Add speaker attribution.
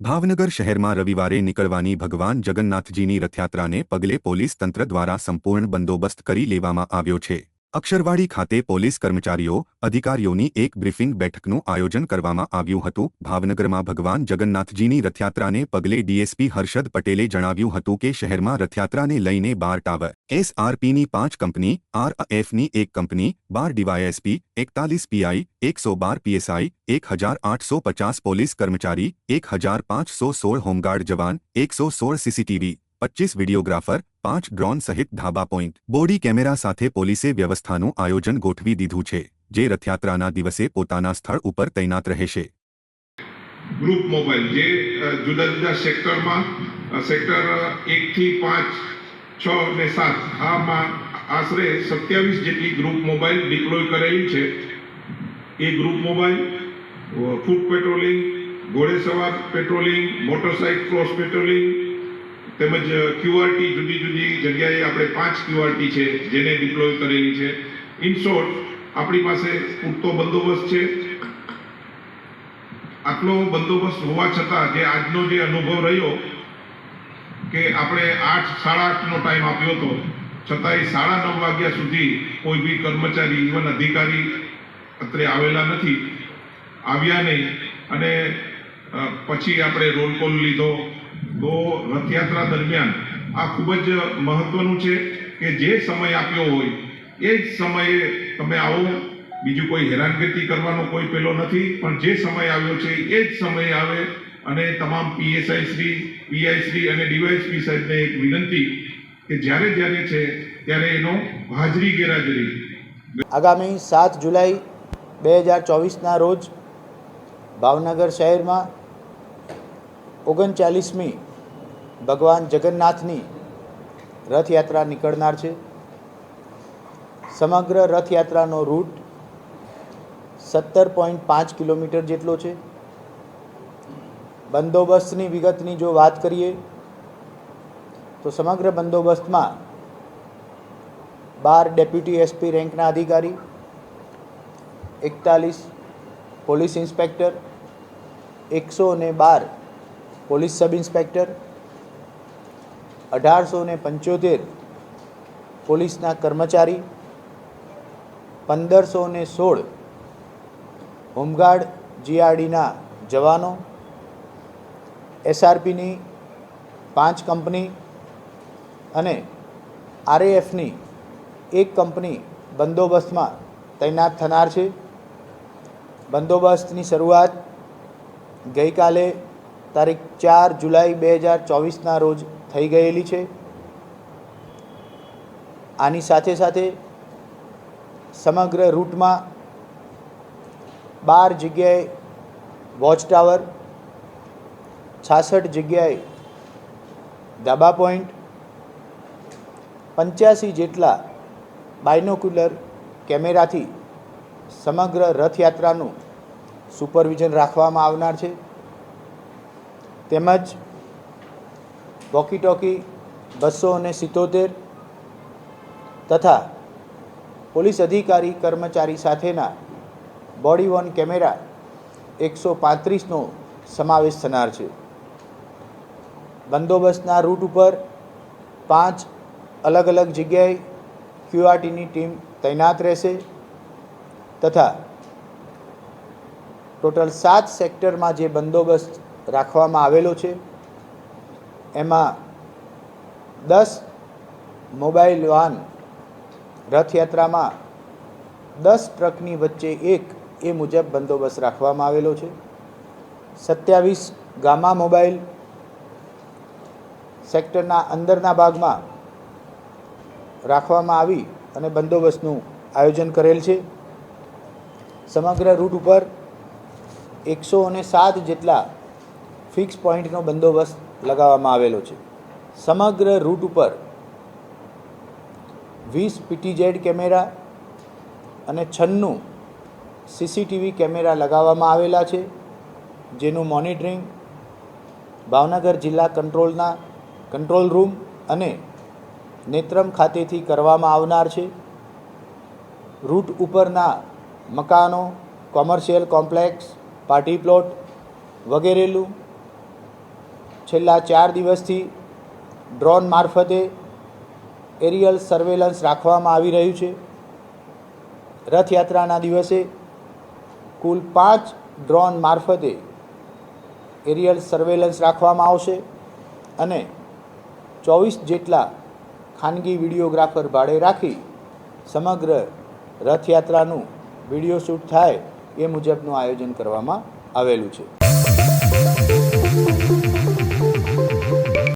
Speaker 1: ભાવનગર શહેરમાં રવિવારે નીકળવાની ભગવાન જગન્નાથજીની રથયાત્રાને પગલે પોલીસ તંત્ર દ્વારા સંપૂર્ણ બંદોબસ્ત કરી લેવામાં આવ્યો છે. અક્ષરવાડી ખાતે પોલીસ કર્મચારીઓ, અધિકારીઓની એક બ્રીફિંગ બેઠકનું આયોજન કરવામાં આવ્યું હતું. ભાવનગરમાં ભગવાન જગન્નાથજીની રથયાત્રાને પગલે ડીએસપી હર્ષદ પટેલે જણાવ્યું હતું કે શહેરમાં રથયાત્રાને લઈને બાર ટાવર, એસઆરપીની પાંચ કંપની, આરએફની એક કંપની, બાર ડીવાયએસપી, એકતાલીસ પીઆઈ, એકસો બાર પીએસઆઈ એક હજાર આઠસો પચાસ પોલીસ કર્મચારી એક હજાર પાંચસો સોળ હોમગાર્ડ જવાન, એકસો સોળ સીસીટીવી પચ્ચીસ વિડીયોગ્રાફર, પાંચ ડ્રોન સહિત ધાબા પોઈન્ટ. બોડી કેમેરા સાથે પોલીસે વ્યવસ્થાનું આયોજન ગોઠવી દીધું છે, જે રથયાત્રાના દિવસે પોતાના સ્થળ ઉપર તૈનાત રહેશે.
Speaker 2: ગ્રુપ મોબાઈલ, જે જુદા જુદા સેક્ટરમાં સેક્ટર એક થી પાંચ, છ અને સાત આમાં આશરે સત્યાવીસ જેટલી ગ્રુપ મોબાઈલ ડિપ્લોય કરેલી છે. એ ગ્રુપ મોબાઈલ ફૂટ પેટ્રોલિંગ, ઘોડેસવાર પેટ્રોલિંગ, મોટરસાઇકલ ક્રોસ પેટ્રોલિંગ તેમજ ક્યુઆરટી જુદી જુદી જગ્યાએ આપણે પાંચ ક્યુઆરટી છે જેને ડિપ્લોય કરેલી છે. ઇન શોર્ટ આપણી પાસે પૂરતો બંદોબસ્ત છે. આટલો બંદોબસ્ત હોવા છતાં જે આજનો જે અનુભવ રહ્યો કે આપણે આઠ, સાડા આઠનો ટાઈમ આપ્યો હતો, છતાંય સાડા નવ વાગ્યા સુધી કોઈ બી કર્મચારી, ઇવન અધિકારી અત્રે આવેલા નથી. આવ્યા નહીં અને પછી આપણે રોલ કોલ લીધો. તો રથયાત્રા દરમિયાન આ ખૂબ જ મહત્વનું છે કે જે સમય આપ્યો હોય, એ જ સમયે તમે આવો. બીજું કોઈ હેરાનગતિ કરવાનો કોઈ પેલો નથી, પણ જે સમય આવ્યો છે, એ જ સમયે આવે. અને તમામ પીએસઆઈ શ્રી, પીઆઈ શ્રી અને ડીવાયએસપી સાહેબને એક વિનંતી કે જ્યારે જ્યારે છે, ત્યારે એનો હાજરી ગેરહાજરી.
Speaker 3: આગામી સાત જુલાઈ બે હજાર ચોવીસના રોજ ભાવનગર શહેરમાં ઓગણચાલીસમી ભગવાન જગન્નાથની રથયાત્રા નીકળનાર છે. સમગ્ર રથયાત્રાનો રૂટ સત્તર પોઈન્ટ પાંચ કિલોમીટર જેટલો છે. બંદોબસ્તની વિગતની જો વાત કરીએ, તો સમગ્ર બંદોબસ્તમાં બાર ડેપ્યુટી એસપી રેન્કના અધિકારી, એકતાલીસ પોલીસ ઇન્સ્પેક્ટર, એકસો ને બાર પોલીસ સબ ઇન્સ્પેક્ટર. અઢારસો ને પંચોતેર પોલીસના કર્મચારી. પંદરસો ને સોળ હોમગાર્ડ જીઆરડીના જવાનો. એસઆરપીની પાંચ કંપની અને આરએએફની એક કંપની બંદોબસ્તમાં તૈનાત થનાર છે. બંદોબસ્તની શરૂઆત ગઈકાલે તારીખ ચાર જુલાઈ બે હજાર ચોવીસના રોજ થઈ ગયેલી છે. આની સાથે સાથે સમગ્ર રૂટમાં બાર જગ્યાએ વોચ ટાવર, છાસઠ જગ્યાએ ધાબા પોઈન્ટ, પંચ્યાસી જેટલા બાયનોક્યુલર કેમેરાથી સમગ્ર રથયાત્રાનું સુપરવિઝન રાખવામાં આવનાર છે. તેમજ વોકી ટોકી બસો અને સિત્તોતેર તથા પોલીસ અધિકારી કર્મચારી સાથેના બોડી વોન કેમેરા એકસો પાંત્રીસનો સમાવેશ થનાર છે. બંદોબસ્તના રૂટ ઉપર પાંચ અલગ અલગ જગ્યાએ ક્યુઆરટીની ટીમ તૈનાત રહેશે તથા ટોટલ સાત સેક્ટરમાં જે બંદોબસ્ત રાખવામાં આવેલો છે. એમાં દસ મોબાઈલ વાન રથયાત્રામાં દસ ટ્રકની વચ્ચે એક એ મુજબ બંદોબસ્ત રાખવામાં આવેલો છે. સત્યાવીસ ગામા મોબાઈલ સેક્ટરના અંદરના ભાગમાં રાખવામાં આવી અને બંદોબસ્તનું આયોજન કરેલ છે. સમગ્ર રૂટ ઉપર એકસો અને સાત જેટલા ફિક્સ પોઈન્ટનો બંદોબસ્ત લગાવવામાં આવેલો છે. સમગ્ર રૂટ ઉપર વીસ પીટીઝેડ કેમેરા અને છન્નું સીસીટીવી કેમેરા લગાવવામાં આવેલા છે, જેનું મોનિટરિંગ ભાવનગર જિલ્લા કંટ્રોલના કંટ્રોલ રૂમ અને નેત્રમ ખાતેથી કરવામાં આવનાર છે. રૂટ ઉપરના મકાનો, કોમર્શિયલ કોમ્પ્લેક્સ, પાર્ટી પ્લોટ વગેરેનું છેલ્લા ચાર દિવસથી ડ્રોન મારફતે એરિયલ સર્વેલન્સ રાખવામાં આવી રહ્યું છે. રથયાત્રાના દિવસે કુલ પાંચ ડ્રોન મારફતે એરિયલ સર્વેલન્સ રાખવામાં આવશે અને ચોવીસ જેટલા ખાનગી વિડીયોગ્રાફર ભાડે રાખી સમગ્ર રથયાત્રાનું વીડિયો શૂટ થાય એ મુજબનું આયોજન કરવામાં આવેલું છે.